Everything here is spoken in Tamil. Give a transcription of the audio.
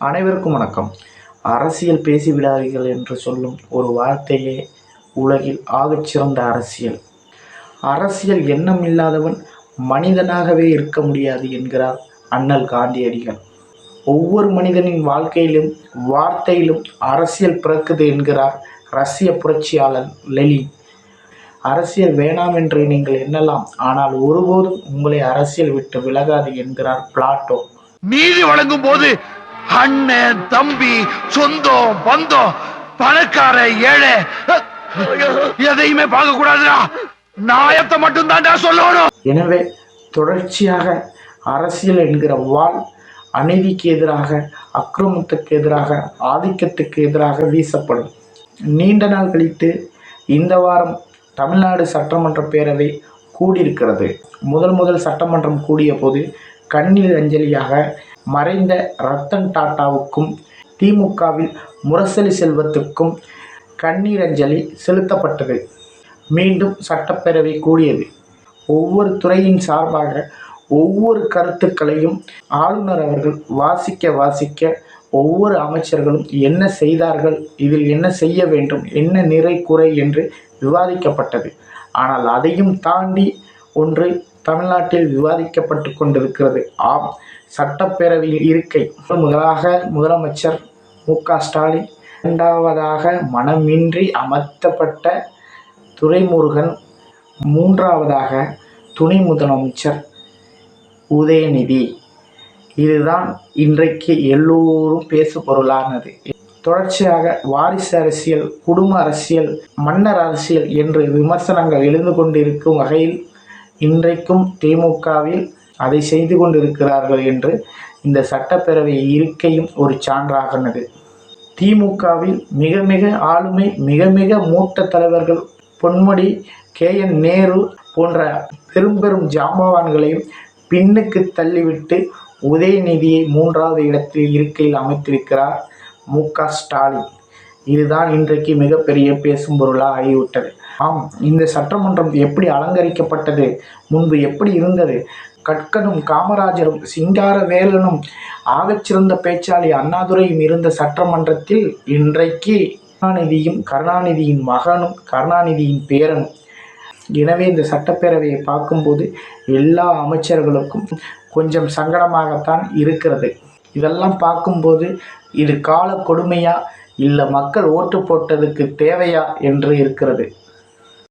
அனைவருக்கும் வணக்கம். அரசியல் பேசிவிடாதீர்கள் என்று சொல்லும் ஒரு வார்த்தையே உலகில் ஆகச்சிறந்த அரசியல். அரசியல் எண்ணம் இல்லாதவன் மனிதனாகவே இருக்க முடியாது என்கிறார் அண்ணல் காந்தியடிகள். ஒவ்வொரு மனிதனின் வாழ்க்கையிலும் வார்த்தையிலும் அரசியல் பிறக்குது என்கிறார் ரஷ்ய புரட்சியாளர் லெலின் அரசியல் வேணாம் என்று நீங்கள் எண்ணலாம் ஆனால் ஒருபோதும் உங்களை அரசியல் விட்டு விலகாது என்கிறார் பிளாட்டோ. நீதி வழங்கும் போது அண்ணன் தம்பி சொந்தம் பந்தம் பணக்கார ஏழை. எதையுமே பார்க்க கூடாதுடா நாயத்தை மட்டும் தான்டா சொல்லணும். எனவே தொடர்ச்சியாக அரசியல் என்கிற வாழ் அநீதிக்கு எதிராக அக்கிரமத்துக்கு எதிராக ஆதிக்கத்துக்கு எதிராக வீசப்படும். நீண்ட நாள் கழித்து இந்த வாரம் தமிழ்நாடு சட்டமன்ற பேரவை கூடியிருக்கிறது. முதல் முதல் சட்டமன்றம் கூடிய போது கண்ணீர் அஞ்சலியாக மறைந்த ரத்தன் டாட்டாவுக்கும் திமுகவில் முரசொலி செல்வத்துக்கும் கண்ணீர் அஞ்சலி செலுத்தப்பட்டது. மீண்டும் சட்டப்பேரவை கூடியது. ஒவ்வொரு துறையின் சார்பாக ஒவ்வொரு கருத்துக்களையும் ஆளுநர் அவர்கள் வாசிக்க வாசிக்க ஒவ்வொரு அமைச்சர்களும் என்ன செய்தார்கள் இதில் என்ன செய்ய வேண்டும் என்ன நிறை குறை என்று விவாதிக்கப்பட்டது. ஆனால் அதையும் தாண்டி ஒன்று தமிழ்நாட்டில் விவாதிக்கப்பட்டு கொண்டிருக்கிறது. ஆம் சட்டப்பேரவையில் இருக்கை. முதலாக முதலமைச்சர் மு க ஸ்டாலின் இரண்டாவதாக மனமின்றி அமர்த்தப்பட்ட துரைமுருகன் மூன்றாவதாக துணை முதலமைச்சர் உதயநிதி. இதுதான் இன்றைக்கு எல்லோரும் பேசு பொருளானது. தொடர்ச்சியாக வாரிசு அரசியல் குடும்ப அரசியல் மன்னர் அரசியல் என்று விமர்சனங்கள் எழுந்து கொண்டிருக்கும் வகையில் இன்றைக்கும் திமுகவில் அதை செய்து கொண்டிருக்கிறார்கள் என்று இந்த சட்டப்பேரவை இருக்கையும் ஒரு சான்றாகினது. திமுகவில் மிக மிக ஆளுமை மிக மிக மூத்த தலைவர்கள் பொன்முடி கே. என். நேரு போன்ற பெரும் பெரும் ஜாம்பவான்களையும் பின்னுக்கு தள்ளிவிட்டு உதயநிதியை மூன்றாவது இடத்தில் இருக்கையில் அமைத்திருக்கிறார் மு. க. ஸ்டாலின். இதுதான் இன்றைக்கு மிகப்பெரிய பேசும் பொருளாக ஆகிவிட்டது. ஆம் இந்த சட்டமன்றம் எப்படி அலங்கரிக்கப்பட்டது? முன்பு எப்படி இருந்தது? கட்கனும் காமராஜரும் சிங்கார வேலனும் ஆகச்சிறந்த பேச்சாளி அண்ணாதுரையும் இருந்த சட்டமன்றத்தில் இன்றைக்கு கருணாநிதியும் கருணாநிதியின் மகனும் கருணாநிதியின் பேரனும். எனவே இந்த சட்டப்பேரவையை பார்க்கும்போது எல்லா அமைச்சர்களுக்கும் கொஞ்சம் சங்கடமாகத்தான் இருக்கிறது. இதெல்லாம் பார்க்கும்போது இது கால கொடுமையாக இல்லை மக்கள் ஓட்டு போட்டதுக்கு தேவையா என்று இருக்கிறது.